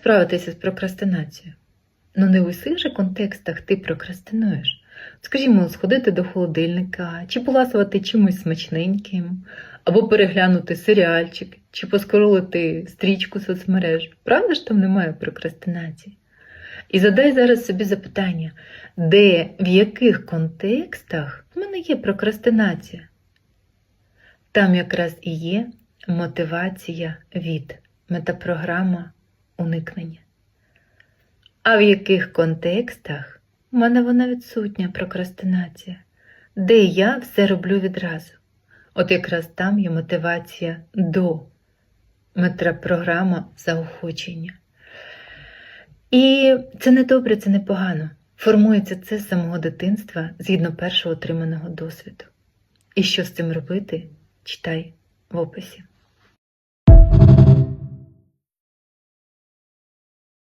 справитися з прокрастинацією? Ну, не в усіх же контекстах ти прокрастинуєш. Скажімо, сходити до холодильника, чи поласувати чимось смачненьким, або переглянути серіальчик, чи поскоролити стрічку соцмереж. Правда ж там немає прокрастинації? І задай зараз собі запитання, де, в яких контекстах в мене є прокрастинація? Там якраз і є мотивація від метапрограма уникнення. А в яких контекстах в мене вона відсутня прокрастинація, де я все роблю відразу. От якраз там є мотивація до метапрограма заохочення. І це не добре, це не погано. Формується це з самого дитинства згідно першого отриманого досвіду. І що з цим робити, читай в описі.